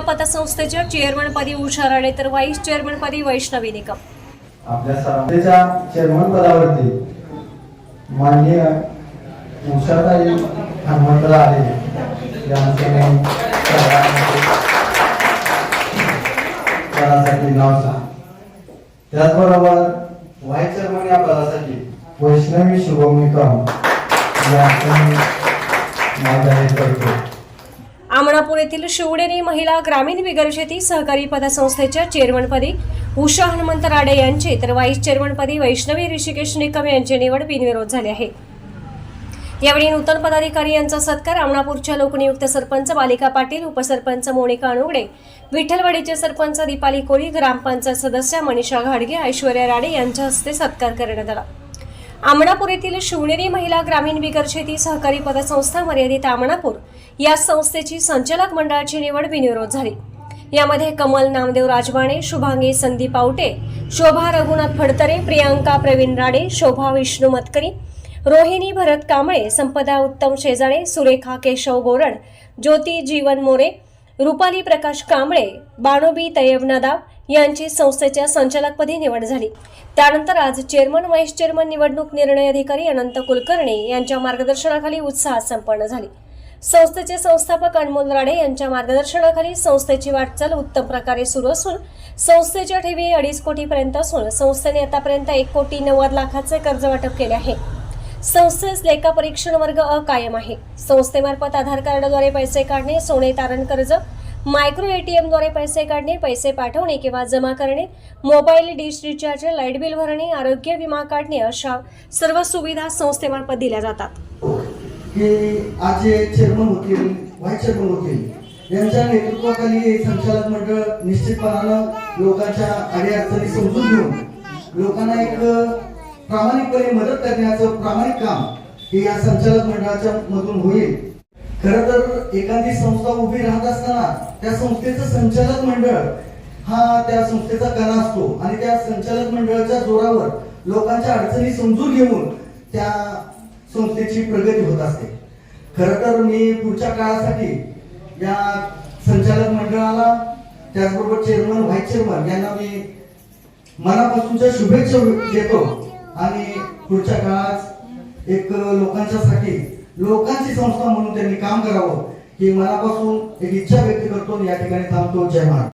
पतसंस्थेच्या चेअरमनपदी उषा राणे तर व्हाईस चेअरमनपदी वैष्णवी निकम. आपल्या संस्थेच्या चेअरमन पदावरती माननीय उषाताई हनुमंतराव आले. त्यांचे पदासाठी नाव सांग. त्याचबरोबर व्हाईस चेअरमन या पदासाठी वैष्णवी शुभम निकम या माझ्या करतो. आमणापूर येथील शिवडेरी महिला ग्रामीण बिगरशेती सहकारी पतसंस्थेच्या चेअरमनपदी उषा हनुमंत राडे यांची तर व्हाईस चेअरमनपदी वैष्णवी ऋषिकेश निकम यांची निवड बिनविरोध झाली आहे. यावेळी नूतन पदाधिकारी यांचा सत्कार आमणापूरच्या लोकनियुक्त सरपंच बालिका पाटील उपसरपंच मोनिका अणुगडे विठ्ठलवाडीचे सरपंच दीपाली कोळी ग्रामपंचायत सदस्य मनीषा घाडगे ऐश्वर्या राडे यांच्या हस्ते सत्कार करण्यात आला. आमणापूर येथील शिवनेरी महिला ग्रामीण बिगर शेती सहकारी पतसंस्था मर्यादित आमणापूर या संस्थेची संचालक मंडळाची निवड बिनविरोध झाली. यामध्ये कमल नामदेव राजवाणे शुभांगी संदीप आवटे शोभा रघुनाथ फडतरे प्रियांका प्रवीण राडे शोभा विष्णू मतकरी रोहिणी भरत कांबळे संपदा उत्तम शेजाळे सुरेखा केशव गोरड ज्योती जीवन मोरे रुपाली प्रकाश कांबळे बाणोबी तय्यब नदाब यांची संस्थेच्या संचालकपदी निवड झाली. त्यानंतर आज चेअरमन व्हाईस चेअरमन निवडणूक निर्णय अधिकारी अनंत कुलकर्णी यांच्या मार्गदर्शनाखाली उत्साहात संपन्न झाली. संस्थेचे संस्थापक अनमोल राडे यांच्या मार्गदर्शनाखाली संस्थेची वाटचाल उत्तम प्रकारे सुरू असून संस्थेच्या ठेवी अडीच कोटीपर्यंत असून संस्थेने आतापर्यंत एक कोटी नव्वद लाखाचे कर्ज वाटप केले आहे. संस्थेस लेखा परीक्षण वर्ग अ कायम आहे. संस्थेमार्फत आधार कार्डद्वारे पैसे काढणे सोने तारण कर्ज मायक्रो एटीएमद्वारे पैसे काढणे पैसे पाठवणे किंवा जमा करणे mobile dish recharge light bill भरणे आरोग्य विमा काढणे अशा सर्व सुविधा संस्थेमार्फत दिल्या जातात. आज जे चेअरमन होतील व्हाईस चेअरमन होतील यांच्या नेतृत्वाखाली हे संचालक मंडळ निश्चितपणानं लोकांच्या अडीअडचणी समजून घेऊन लोकांना एक प्रामाणिकपणे मदत करण्याचं प्रामाणिक काम हे या संचालक मंडळाच्या मधून होईल. खर तर एखादी संस्था उभी राहत असताना त्या संस्थेचं संचालक मंडळ हा त्या संस्थेचा कणा असतो. आणि त्या संचालक मंडळाच्या जोरावर लोकांच्या अडचणी समजून घेऊन त्या संस्थेची प्रगती होत असते. खर तर मी पुढच्या काळासाठी या संचालक मंडळाला त्याचबरोबर चेअरमन व्हाईस चेअरमन यांना मी मनापासूनच्या शुभेच्छा देतो. आणि पुढच्या काळात एक लोकांच्यासाठी लोकांची संस्था म्हणून त्यांनी काम करावं ही मनापासून एक इच्छा व्यक्त करतो या ठिकाणी थांबतो. जय महाराज.